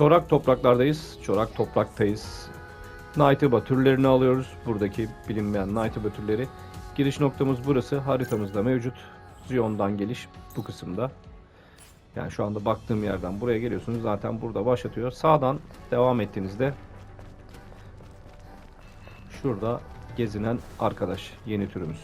Çorak topraklardayız. Çorak topraktayız. Night'ıba türlerini alıyoruz. Buradaki bilinmeyen Night'ıba türleri. Giriş noktamız burası. Haritamızda mevcut. Zion'dan geliş bu kısımda. Yani şu anda baktığım yerden buraya geliyorsunuz. Zaten burada başlatıyor. Sağdan devam ettiğinizde şurada gezinen arkadaş. Yeni türümüz.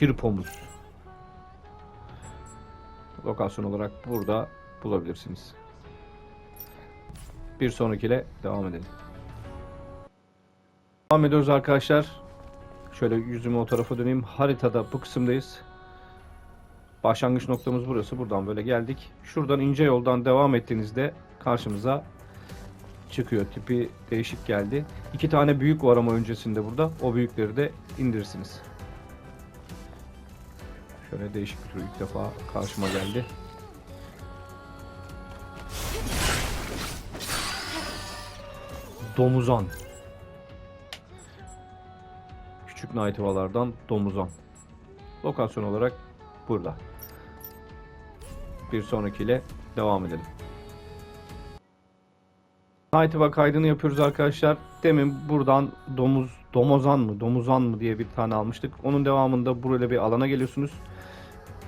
Kirpomuz. Lokasyon olarak burada bulabilirsiniz. Bir sonrakiyle devam edelim. Devam ediyoruz arkadaşlar. Şöyle yüzümü o tarafa döneyim. Haritada bu kısımdayız. Başlangıç noktamız burası. Buradan böyle geldik. Şuradan ince yoldan devam ettiğinizde karşımıza çıkıyor. Tipi değişik geldi. İki tane büyük var ama öncesinde burada. O büyükleri de indirirsiniz. Şöyle değişik bir tür ilk defa karşıma geldi. Domuzan. Küçük naytivalardan domuzan. Lokasyon olarak burada. Bir sonrakiyle devam edelim. Naytiva kaydını yapıyoruz arkadaşlar. Demin buradan domuz, domozan mı, domuzan mı diye bir tane almıştık. Onun devamında böyle bir alana geliyorsunuz.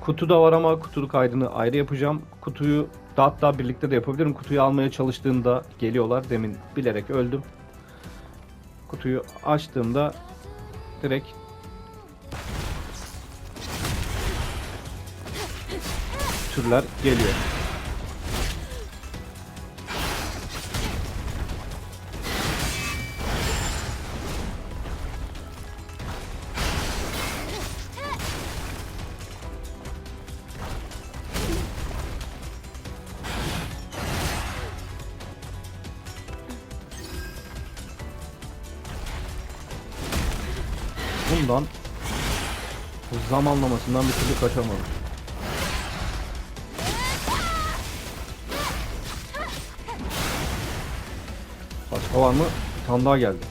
Kutu da var ama kutu kaydını ayrı yapacağım. Kutuyu da hatta birlikte de yapabilirim. Kutuyu almaya çalıştığımda geliyorlar. Demin bilerek öldüm. Kutuyu açtığımda direkt türler geliyor. Bundan zamanlamasından bir türlü kaçamadım. Başka var mı? Bir tane daha geldi.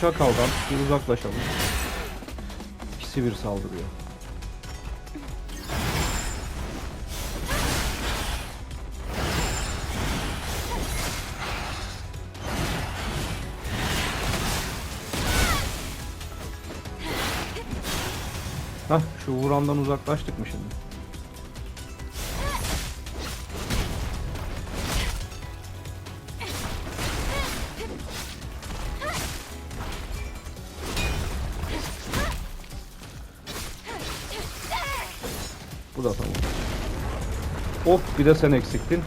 Çakaldan bir uzaklaşalım. İkisi bir saldırıyor. Hah şu vurandan uzaklaştık mı şimdi? Bu da tamam. Hop bir de sen eksiktin.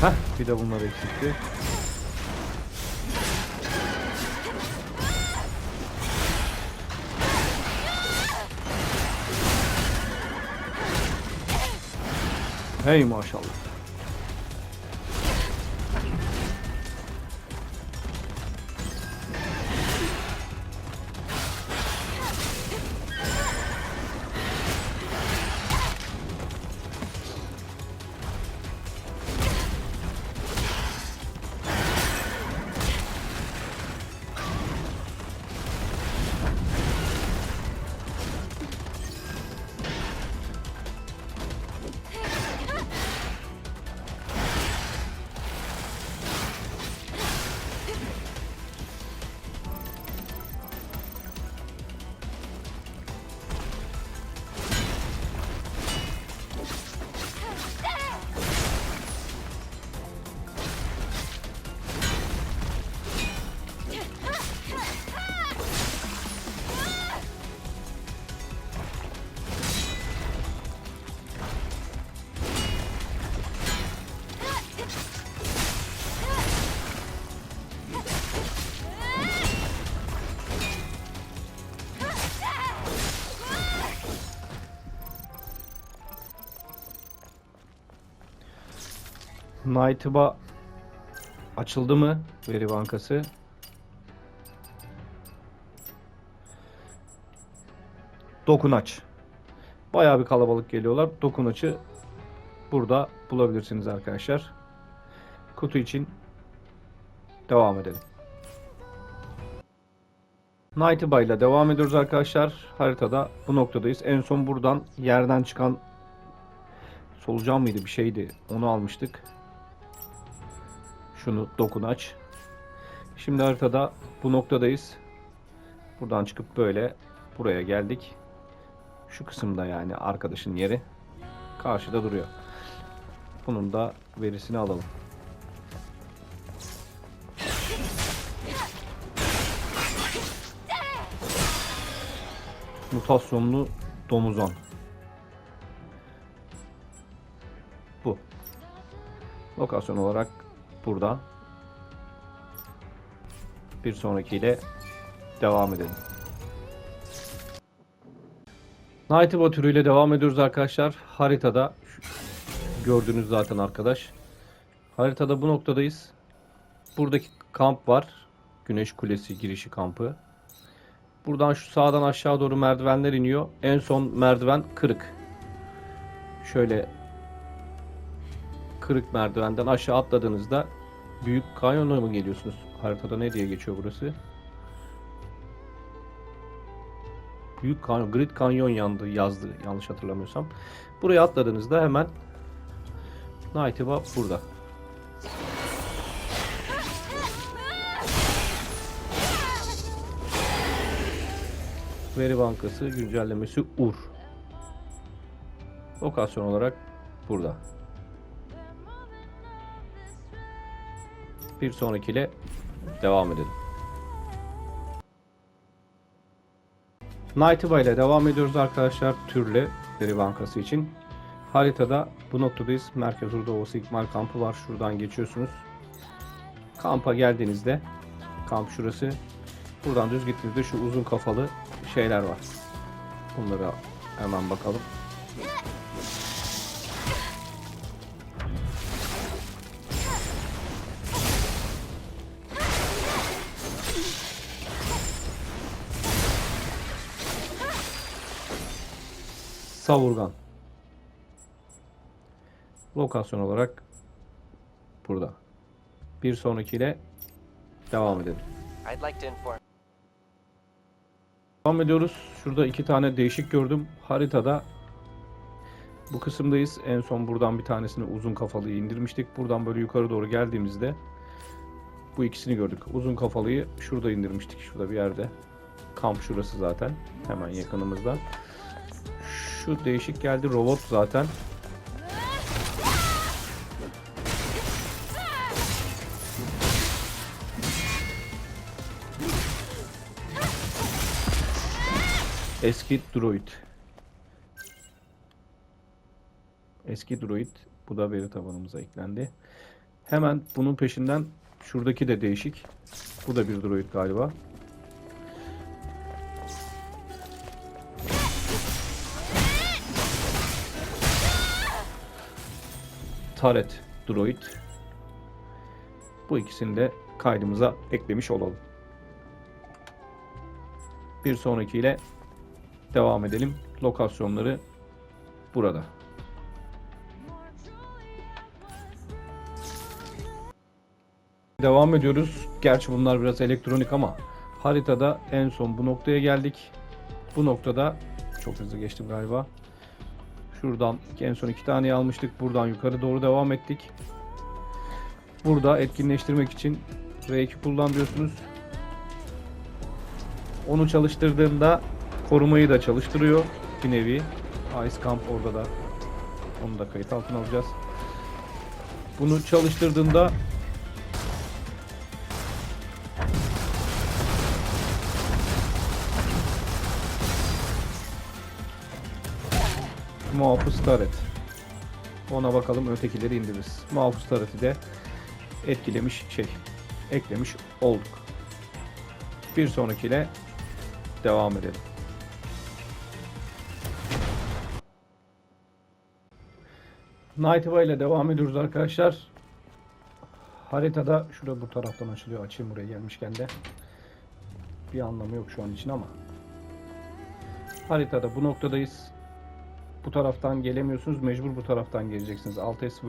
Hah bir de bunlar eksikti. Hey maşallah. Night'ıba açıldı mı veri bankası? Dokunaç. Bayağı bir kalabalık geliyorlar. Dokunaç'ı burada bulabilirsiniz arkadaşlar. Kutu için devam edelim. Night'ıba ile devam ediyoruz arkadaşlar. Haritada bu noktadayız. En son buradan yerden çıkan solucan mıydı bir şeydi. Onu almıştık. Şunu dokun aç. Şimdi haritada bu noktadayız. Buradan çıkıp böyle buraya geldik. Şu kısımda yani arkadaşın yeri. Karşıda duruyor. Bunun da verisini alalım. Mutasyonlu domuzan. Bu. Lokasyon olarak burada. Bir sonrakiyle devam edelim. Nightiba türüyle devam ediyoruz arkadaşlar. Haritada gördüğünüz zaten arkadaş. Haritada bu noktadayız. Buradaki kamp var. Güneş Kulesi girişi kampı. Buradan şu sağdan aşağı doğru merdivenler iniyor. En son merdiven kırık. Şöyle kırık merdivenden aşağı atladığınızda Büyük Kanyon'a mı geliyorsunuz? Haritada ne diye geçiyor burası? Büyük Kanyon, Great Kanyon yandı, yazdı yanlış hatırlamıyorsam. Buraya atladığınızda hemen Nightiba burada. Veri Bankası güncellemesi UR. Lokasyon olarak burada. Bir sonrakiyle devam edelim. Nightiba ile devam ediyoruz arkadaşlar türlü veri bankası için. Haritada bu noktadayız. Merkez Ovası İkmal kampı var. Şuradan geçiyorsunuz. Kampa geldiğinizde kamp şurası. Buradan düz gittiğinizde şu uzun kafalı şeyler var. Bunlara hemen bakalım. Savurgan. Lokasyon olarak burada. Bir sonrakiyle devam edelim. Devam ediyoruz. Şurada iki tane değişik gördüm. Haritada bu kısımdayız. En son buradan bir tanesini uzun kafalıyı indirmiştik. Buradan böyle yukarı doğru geldiğimizde bu ikisini gördük. Uzun kafalıyı şurada indirmiştik. Şurada bir yerde. Kamp şurası zaten. Hemen yakınımızda. Şu değişik geldi. Robot zaten. Eski droid. Eski droid. Bu da veri tabanımıza eklendi. Hemen bunun peşinden şuradaki de değişik. Bu da bir droid galiba. Taret droid. Bu ikisini de kaydımıza eklemiş olalım. Bir sonrakiyle devam edelim. Lokasyonları burada. Devam ediyoruz. Gerçi bunlar biraz elektronik ama haritada en son bu noktaya geldik. Bu noktada çok hızlı geçtim galiba. Şuradan en son iki tane almıştık. Buradan yukarı doğru devam ettik. Burada etkinleştirmek için R2 kullan diyorsunuz. Onu çalıştırdığımda korumayı da çalıştırıyor bir nevi. Ice Camp orada da onu da kayıt altına alacağız. Bunu çalıştırdığında Muhafız Taret. Ona bakalım ötekileri indiririz. Muhafız Taret'i de etkilemiş şey eklemiş olduk. Bir sonrakiyle devam edelim. Nightiva ile devam ediyoruz arkadaşlar. Haritada şurada bu taraftan açılıyor. Açayım buraya gelmişken de. Bir anlamı yok şu an için ama. Haritada bu noktadayız. Bu taraftan gelemiyorsunuz. Mecbur bu taraftan geleceksiniz. Altes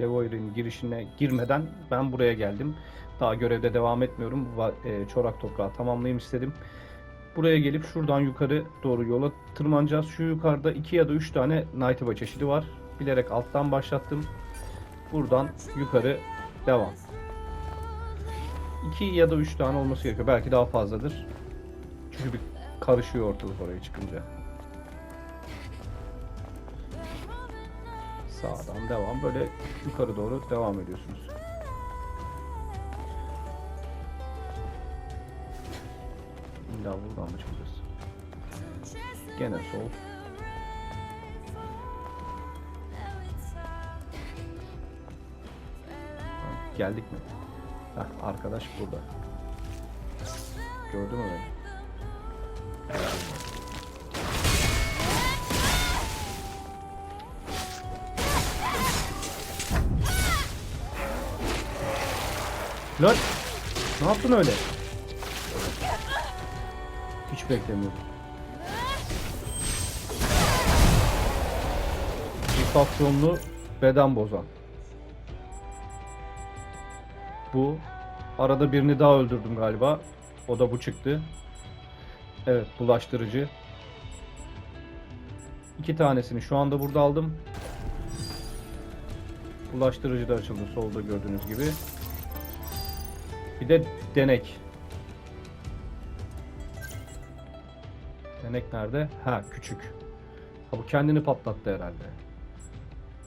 Levoir'in girişine girmeden ben buraya geldim. Daha görevde devam etmiyorum. E, Çorak toprağı tamamlayayım istedim. Buraya gelip şuradan yukarı doğru yola tırmanacağız. Şu yukarıda iki ya da üç tane Night'ıva çeşidi var. Bilerek alttan başlattım. Buradan yukarı devam. 2 ya da 3 tane olması gerekiyor. Belki daha fazladır. Çünkü bir karışıyor ortalık oraya çıkınca. Sağdan devam. Böyle yukarı doğru devam ediyorsunuz. İlla buradan mı çıkacağız? Gene sol. Geldik mi? Heh, arkadaş burada. Gördün mü beni? Lan! Ne yaptın öyle? Hiç beklemiyordum. Mutasyonlu beden bozan. Bu. Arada birini daha öldürdüm galiba. O da bu çıktı. Evet, bulaştırıcı. İki tanesini şu anda burada aldım. Bulaştırıcı da açıldı solda gördüğünüz gibi. Bir de denek. Denek nerede? Ha küçük. Ha bu kendini patlattı herhalde.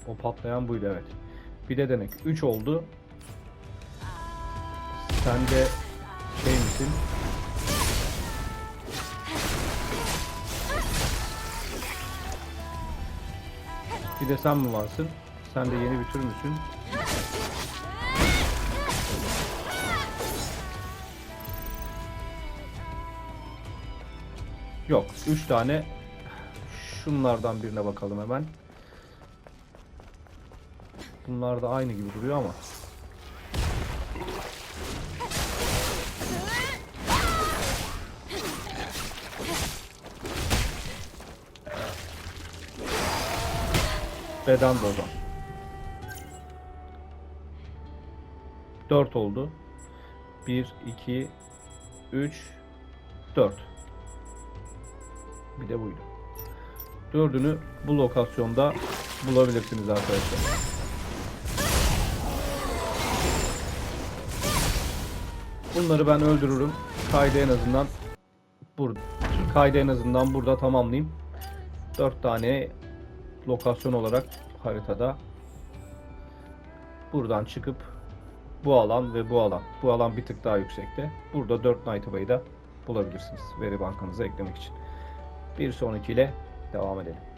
O patlayan buydu evet. Bir de denek. 3 oldu. Sen de şey misin? Bir de sen mi varsın? Sen de yeni bir tür müsün? Yok. 3 tane. Şunlardan birine bakalım hemen. Bunlar da aynı gibi duruyor ama. Beden bozan. 4 oldu. 1, 2, 3, 4. Bir de buydu. Dördünü bu lokasyonda bulabilirsiniz arkadaşlar. Bunları ben öldürürüm. Kaydı en azından burada kaydı en azından burada tamamlayayım. 4 tane lokasyon olarak haritada buradan çıkıp bu alan ve bu alan. Bu alan bir tık daha yüksekte. Burada 4 Night Away'ı da bulabilirsiniz veri bankanıza eklemek için. Bir sonrakiyle devam edelim.